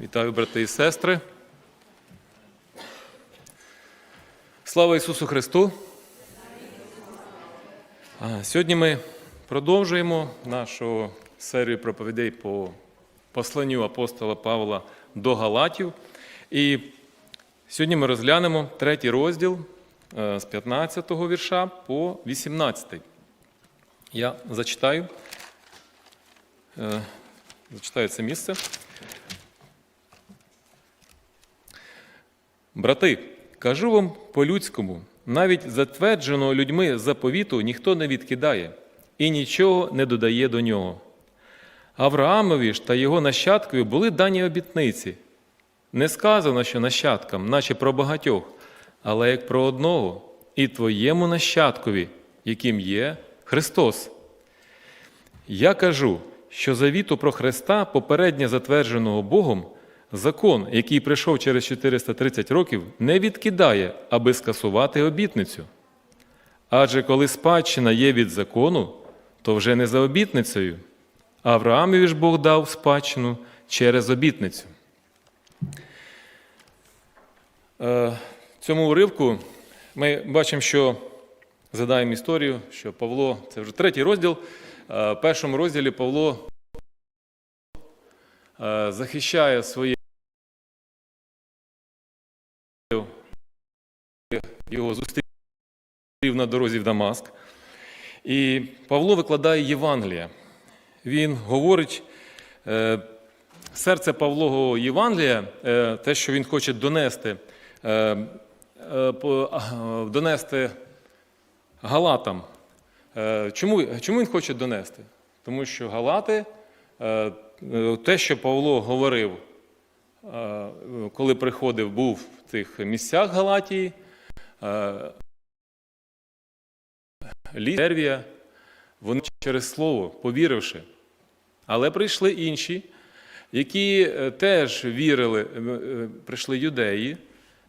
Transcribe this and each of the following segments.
Вітаю, брати і сестри. Слава Ісусу Христу! Сьогодні ми продовжуємо нашу серію проповідей по посланню апостола Павла до Галатів. І сьогодні ми розглянемо третій розділ е, з 15 го вірша по 18. Я зачитаю, е, зачитаю це місце. Брати, кажу вам по-людському, навіть затвердженого людьми заповіту ніхто не відкидає і нічого не додає до нього. Авраамові ж та його нащадкові були дані обітниці. Не сказано, що нащадкам, наче про багатьох, але як про одного, і твоєму нащадкові, яким є Христос. Я кажу, що завіту про Христа, попередньо затвердженого Богом, закон, який прийшов через 430 років, не відкидає, аби скасувати обітницю. Адже коли спадщина є від закону, то вже не за обітницею. Авраамові ж Бог дав спадщину через обітницю. Е, цьому уривку ми бачимо, що задаємо історію, що Павло, це вже третій розділ. е, В першому розділі Павло е, захищає своє його зустрів на дорозі в Дамаск. І Павло викладає Євангелія. Він говорить, е, серце Павлого Євангелія, е, те, що він хоче донести, е, донести Галатам. Чому, чому він хоче донести? Тому що Галати, те, що Павло говорив, коли приходив, був в тих місцях Галатії, е, Лі- Сервія, вони через слово, повіривши. Але прийшли інші, які е, теж вірили, е, е, прийшли юдеї,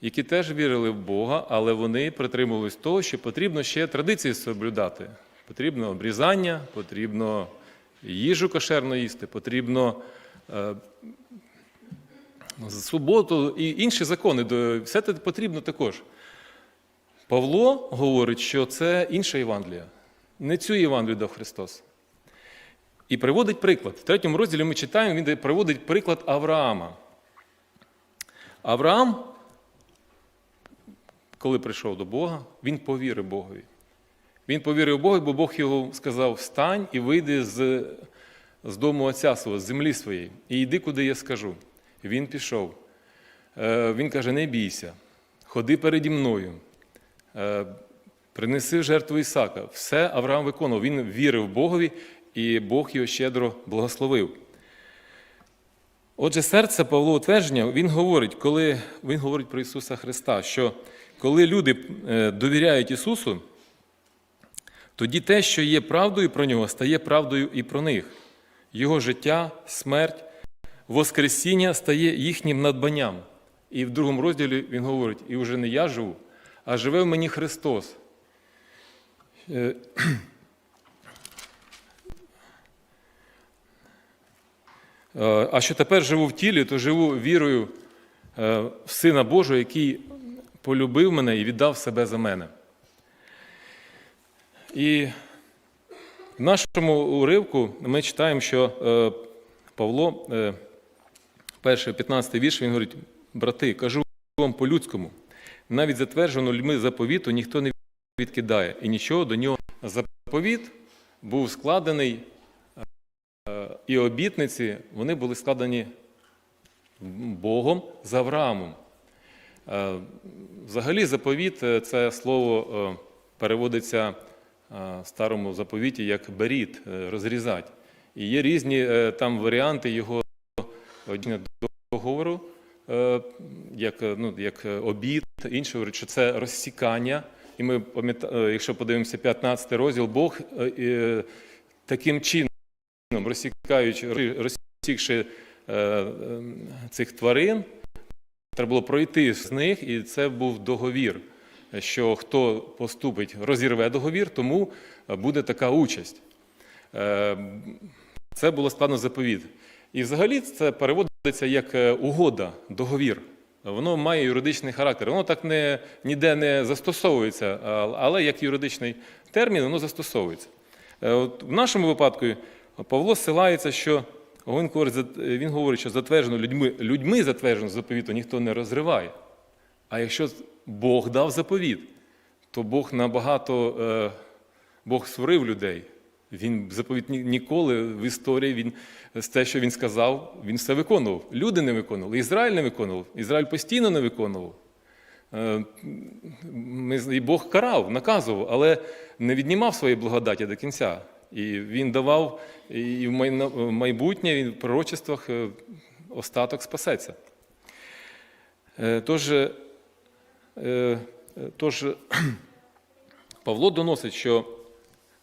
які теж вірили в Бога, але вони притримувались того, що потрібно ще традиції соблюдати. Потрібно обрізання, потрібно їжу кошерно їсти, потрібно суботу і інші закони. Все це потрібно також. Павло говорить, що це інша Євангелія. Не цю Євангелію дав Христос. І приводить приклад. В третьому розділі ми читаємо, він приводить приклад Авраама. Авраам, коли прийшов до Бога, він повірив Богові. Він повірив Богу, бо Бог його сказав: встань і вийди з, з дому отця свого, з землі своєї, і йди, куди я скажу. Він пішов. Е, Він каже: не бійся, ходи переді мною. Е, Принеси жертву Ісака. Все Авраам виконував. Він вірив Богові, і Бог його щедро благословив. Отже, серце Павло утвердження, він говорить, коли він говорить про Ісуса Христа, що коли люди е, довіряють Ісусу, тоді те, що є правдою про нього, стає правдою і про них. Його життя, смерть, Воскресіння стає їхнім надбанням. І в другому розділі він говорить: і вже не я живу, а живе в мені Христос. Е, Е, А що тепер живу в тілі, то живу вірою е, в Сина Божого, який полюбив мене і віддав себе за мене. І в нашому уривку ми читаємо, що Павло, перший 15 вірш, він говорить: брати, кажу вам по-людському, навіть затверджено людьми заповіту ніхто не відкидає і нічого до нього. Заповіт був складений Е, і обітниці вони були складені Богом з Авраамом. Е, Взагалі, заповіт е, це слово переводиться в старому заповіті як беріт, розрізати. І є різні там варіанти його договору, як, ну, як обід, інші говорять, що це розсікання. І ми е, якщо подивимося 15 розділ, Бог е, е, таким чином розсікаючи, розсікши цих тварин, треба було пройти з них, і це був договір, що хто поступить, розірве договір, тому буде така участь. Це було складно заповіт. І взагалі це переводиться як угода, договір. Воно має юридичний характер. Воно так не, ніде не застосовується, але як юридичний термін воно застосовується. Е, От в нашому випадку Павло ссилається, що він говорить, він говорить, що затверджено людьми, людьми затверджено заповіту ніхто не розриває. А якщо Бог дав заповіт, то Бог набагато е, Бог створив людей. Він заповіт ні- ніколи в історії він те, що він сказав, він все виконував. Люди не виконували, Ізраїль не виконував, Ізраїль постійно не виконував. Е, і Бог карав, наказував, але не віднімав своєї благодаті до кінця. І він давав і в майбутнє, і в пророчествах е, остаток спасеться. Е, Тож, тож Павло доносить, що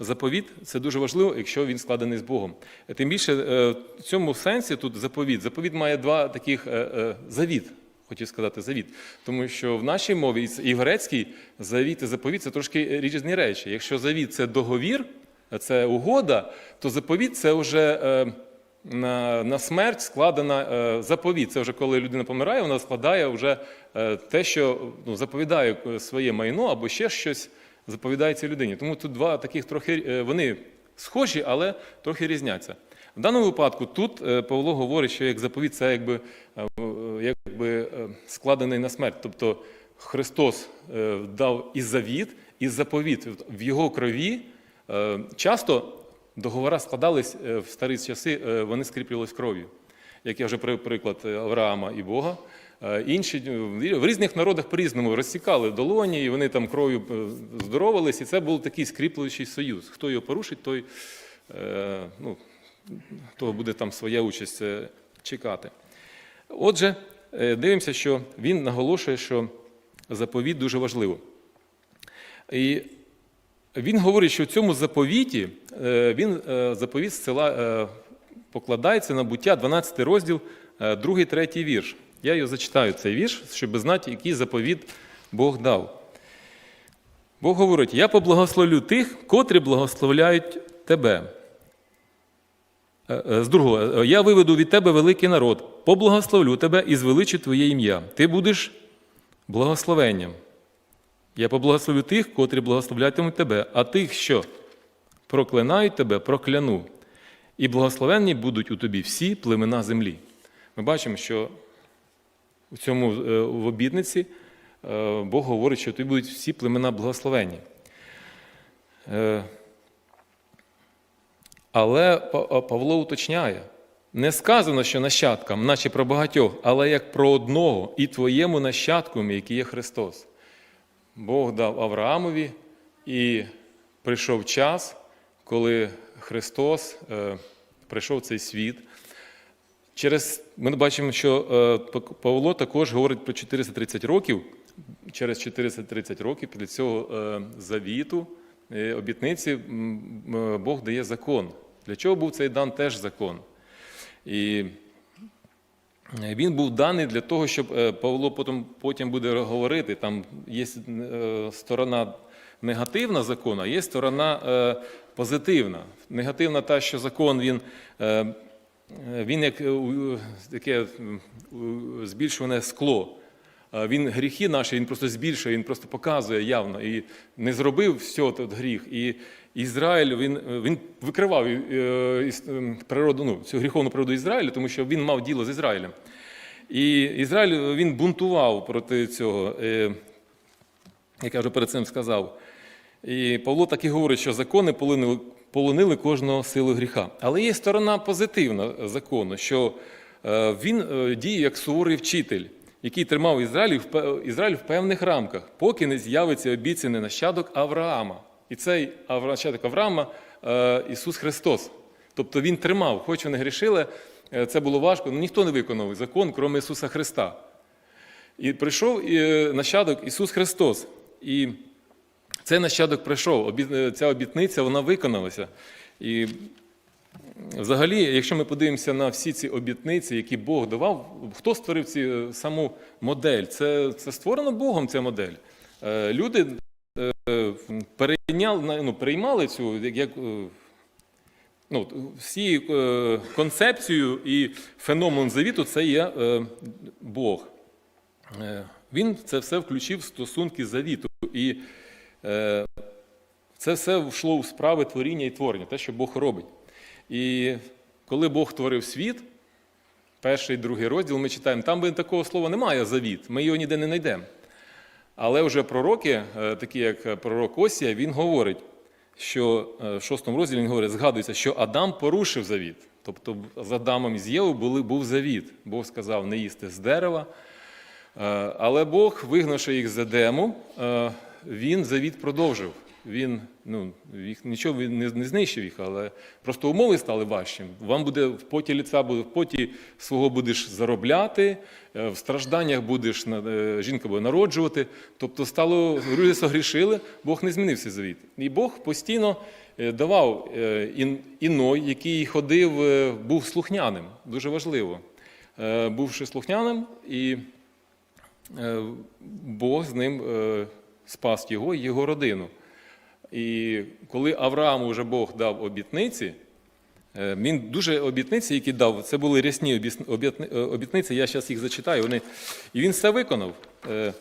заповіт це дуже важливо, якщо він складений з Богом. Тим більше е, в цьому сенсі тут заповіт. Заповіт має два таких е, е, завіт. Хотів сказати завіт, тому що в нашій мові і грецькій завіт і заповіт це трошки різні речі. Якщо завіт це договір, це угода, то заповіт це вже на, на смерть складена е, заповіт. Це вже коли людина помирає, вона складає вже е, те, що ну, заповідає своє майно або ще щось заповідає людині. Тому тут два таких трохи е, вони схожі, але трохи різняться. В даному випадку тут е, Павло говорить, що як заповіт це якби, е, якби складений на смерть. Тобто Христос дав і завіт, і заповіт в його крові. Часто договори складались в старі часи, вони скріплювалися кров'ю. Як я вже приклад Авраама і Бога. Е, Інші е, в різних народах по-різному розсікали долоні, і вони там кров'ю е, здоровались, і це був такий скріплюючий союз. Хто його порушить, той ну, того буде там своя участь чекати. Отже, дивимося, що він наголошує, що заповіт дуже важливо. І він говорить, що в цьому заповіті він заповіт села покладається на буття 12 розділ, 2, 3 вірш. Я його зачитаю цей вірш, щоб знати, який заповіт Бог дав. Бог говорить: Я поблагословлю тих, котрі благословляють тебе. Е, е, З другого, е, я виведу від тебе великий народ, поблагословлю тебе і звеличу твоє ім'я. Ти будеш благословенням. Я поблагословлю тих, котрі благословлятимуть тебе, а тих, що проклинають тебе, прокляну. І благословенні будуть у тобі всі племена землі. Ми бачимо, що в цьому е, в обітниці е, Бог говорить, що тобі будуть всі племена благословенні. Е, Але Павло уточняє: не сказано, що нащадкам, наче про багатьох, але як про одного і твоєму нащадку, який є Христос. Бог дав Авраамові, і прийшов час, коли Христос прийшов в цей світ. Через, ми бачимо, що е, Павло також говорить про 430 років. Через 430 років після цього е, завіту, е, обітниці, Бог дає закон. Для чого був цей дан теж закон? І він був даний для того, щоб Павло потім, потім буде говорити. Там є сторона негативна а є сторона позитивна. Негативна та, що закон він, він як е, таке збільшуване скло. Він гріхи наші, він просто збільшує, він просто показує явно. І не зробив все тут гріх. І Ізраїль він, він викривав е, іс- ем, природу, ну, цю гріховну природу Ізраїля, тому що він мав діло з Ізраїлем. І Ізраїль він бунтував проти цього, е, як я вже перед цим сказав. І Павло так і говорить, що закони полонили, полонили кожного силу гріха. Але є сторона позитивна закону, що е, він е, діє як суворий вчитель, який тримав Ізраїль, в певних рамках, поки не з'явиться обіцяний нащадок Авраама. І цей нащадок Авраама е, Ісус Христос. Тобто він тримав, хоч вони грішили, це було важко, але ніхто не виконав закон, крім Ісуса Христа. І прийшов нащадок Ісус Христос. І цей нащадок прийшов, е, ця обітниця вона виконалася. І взагалі, якщо ми подивимося на всі ці обітниці, які Бог давав, хто створив ці, е, саму модель? Це, це створено Богом ця модель. Е, Люди перейняли, ну, приймали цю як, ну, всі концепцію і феномен завіту це є Бог. Він це все включив в стосунки завіту. І це все йшло у справи творіння і творення, те, що Бог робить. І коли Бог творив світ, перший і другий розділ ми читаємо, там би такого слова немає завіт, ми його ніде не знайдемо. Але вже пророки, е, такі як пророк Осія, він говорить, що е, в шостому розділі він говорить, згадується, що Адам порушив завіт. Тобто з Адамом і з Євою був завіт. Бог сказав не їсти з дерева. Е, Але Бог, вигнавши їх з Едему, е, він завіт продовжив. Він ну, їх нічого він не, не знищив їх, але просто умови стали важчим. Вам буде в поті ліца, буде в поті свого будеш заробляти, е, в стражданнях будеш е, жінка буде народжувати. Тобто стало люди согрішили, Бог не змінив цей завіт. І Бог постійно е, давав іной, який ходив, був слухняним. Дуже важливо. Бувши слухняним, і Бог з ним спас його і його родину. І коли Аврааму вже Бог дав обітниці, е, він дуже обітниці, які дав, це були рясні е, обітниці, я зараз їх зачитаю. Вони, і він все виконав. Е,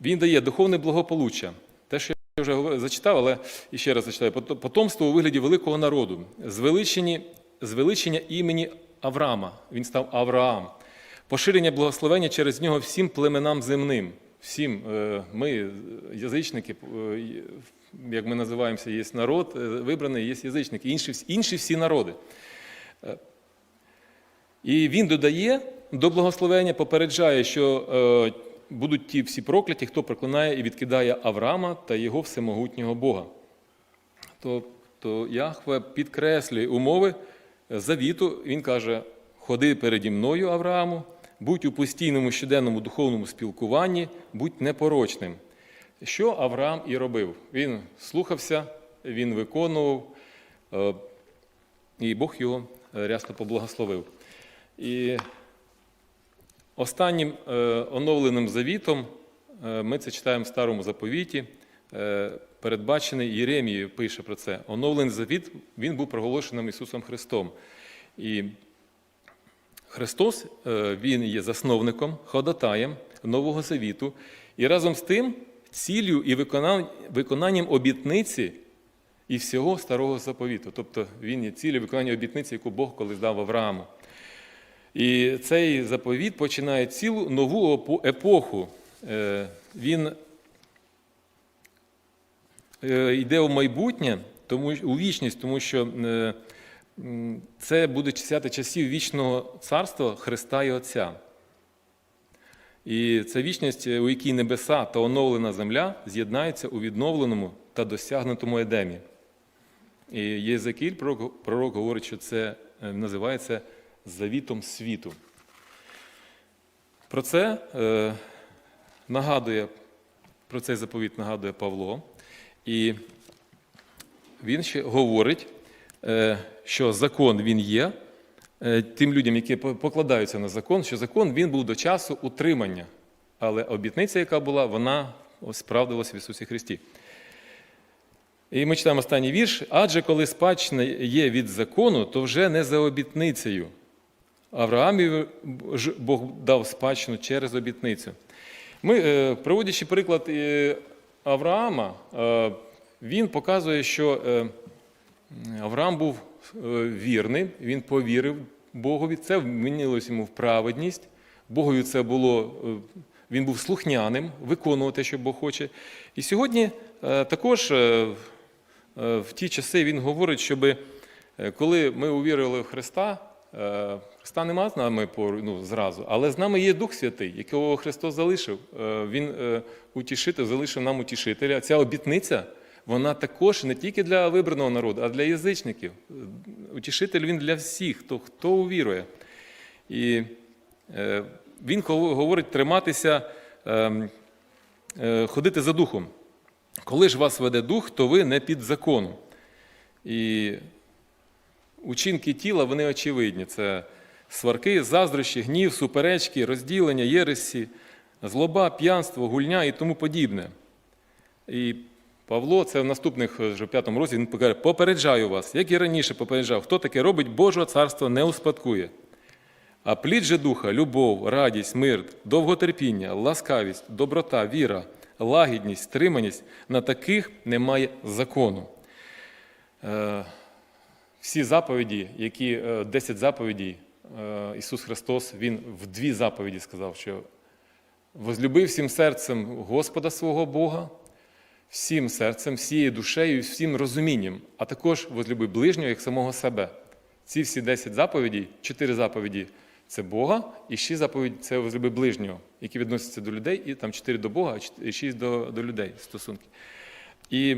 Він дає духовне благополуччя. Те, що я вже зачитав, але ще раз зачитаю. Потомство у вигляді великого народу, звеличені, звеличення імені Авраама. Він став Авраам. Поширення благословення через нього всім племенам земним. Всім е, ми, язичники, е, як ми називаємося, є народ е, вибраний, є язичники, інші, інші всі народи. Е, І він додає до благословення, попереджає, що е, будуть ті всі прокляті, хто проклинає і відкидає Авраама та його всемогутнього Бога. Тобто Яхве підкреслює умови завіту. Він каже: ходи переді мною, Аврааму, будь у постійному щоденному духовному спілкуванні, будь непорочним. Що Авраам і робив? Він слухався, він виконував, е, і Бог його е, рясно поблагословив. І останнім е, оновленим завітом ми це читаємо в старому заповіті. Передбачений Єремією пише про це. Оновлений завіт він був проголошеним Ісусом Христом. І Христос е, Він є засновником, ходатаєм Нового Завіту, і разом з тим ціллю і виконанням обітниці і всього старого заповіту. Тобто він є ціллю виконання обітниці, яку Бог колись дав Аврааму. І цей заповіт починає цілу нову епоху. Е, Він е, йде у майбутнє, тому у вічність, тому що це буде часяти часів вічного царства Христа і Отця. І це вічність, у якій небеса та оновлена земля з'єднаються у відновленому та досягнутому Едемі. І Єзекіль, пророк, пророк говорить, що це е, називається завітом світу. Про це е, нагадує, про цей заповіт нагадує Павло. І він ще говорить, що закон він є е, тим людям, які покладаються на закон, що закон він був до часу утримання. Але обітниця, яка була, вона справдилася в Ісусі Христі. І ми читаємо останній вірш. Адже коли спадщина є від закону, то вже не за обітницею. Авраамі ж Бог дав спадщину через обітницю. Ми, е, приводячи приклад е, Авраама, е, він показує, що е, Авраам був е, вірний, він повірив Богові, це вмінилось йому в праведність. Богові це було, е, він був слухняним, виконував те, що Бог хоче. І сьогодні е, також в ті часи він говорить, щоб коли ми увірили в Христа, Христа нема з нами ну, зразу, але з нами є Дух Святий, якого Христос залишив. Він утішитель, залишив нам утішителя. Ця обітниця, вона також не тільки для вибраного народу, а для язичників. Утішитель він для всіх, хто, хто увірує. І е, він говорить триматися, ем, е, ходити за духом. Коли ж вас веде дух, то ви не під законом. І учинки тіла вони очевидні. Це сварки, заздрощі, гнів, суперечки, розділення, єресі, злоба, п'янство, гульня і тому подібне. І Павло, це в наступних е, вже п'ятому розділі, він каже, попереджаю вас, як і раніше попереджав, хто таке робить, Божого царства не успадкує. А плід же духа, любов, радість, мир, довготерпіння, ласкавість, доброта, віра, лагідність, стриманість на таких немає закону. Е, Всі заповіді, які е, 10 заповідей, е, Ісус Христос, Він в дві заповіді сказав, що возлюби всім серцем Господа свого Бога, всім серцем, всією душею, всім розумінням, а також возлюби ближнього як самого себе. Ці всі 10 заповідей, 4 заповіді це Бога, і 6 заповідей це возлюби ближнього, які відносяться до людей, і там 4 до Бога, а 6 до, до людей стосунки. І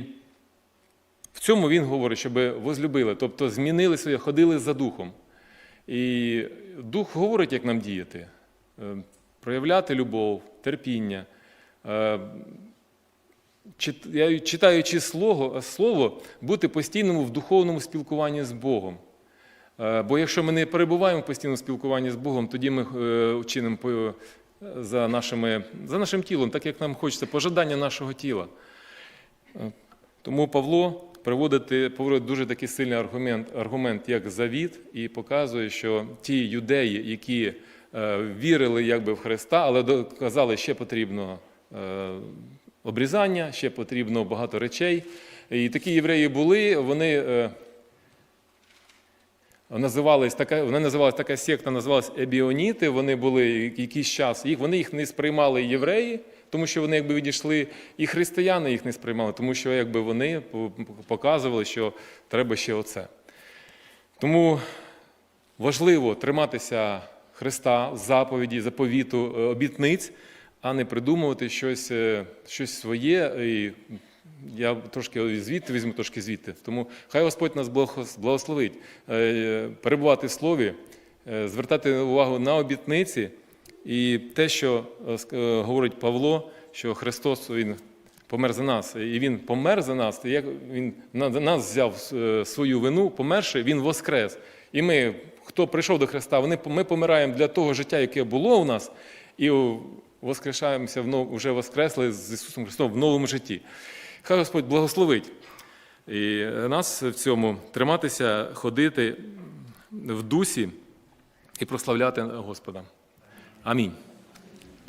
в цьому він говорить, щоб возлюбили, тобто змінили своє, ходили за духом. І дух говорить, як нам діяти, Е, проявляти любов, терпіння. Е, Читаючи слово, слово, бути постійному в духовному спілкуванні з Богом. Е, Бо якщо ми не перебуваємо в постійному спілкуванні з Богом, тоді ми е, чинимо за, нашими, за нашим тілом, так як нам хочеться, пожадання нашого тіла. Е, Тому Павло приводить, приводить дуже такий сильний аргумент, аргумент, як завіт, і показує, що ті юдеї, які е, вірили якби в Христа, але казали, ще потрібно е, обрізання, ще потрібно багато речей. І такі євреї були, вони. е, Називались така, вони називалась така секта, називалась Ебіоніти. Вони були якийсь час. Їх вони їх не сприймали євреї, тому що вони якби відійшли, і християни їх не сприймали, тому що якби вони показували, що треба ще оце. Тому важливо триматися Христа, заповіді, заповіту, е, обітниць, а не придумувати щось, е, щось своє. І я трошки звідти візьму, трошки звідти. Тому хай Господь нас благословить е, перебувати в слові, е, звертати увагу на обітниці і те, що говорить Павло, що Христос Він помер за нас, і Він помер за нас, і як Він на на нас взяв свою вину, померши, Він воскрес. І ми, хто прийшов до Христа, вони, ми помираємо для того життя, яке було у нас, і воскрешаємося вже воскресли з Ісусом Христом в новому житті. Хай Господь благословить і нас в цьому триматися, ходити в дусі і прославляти Господа. Амінь.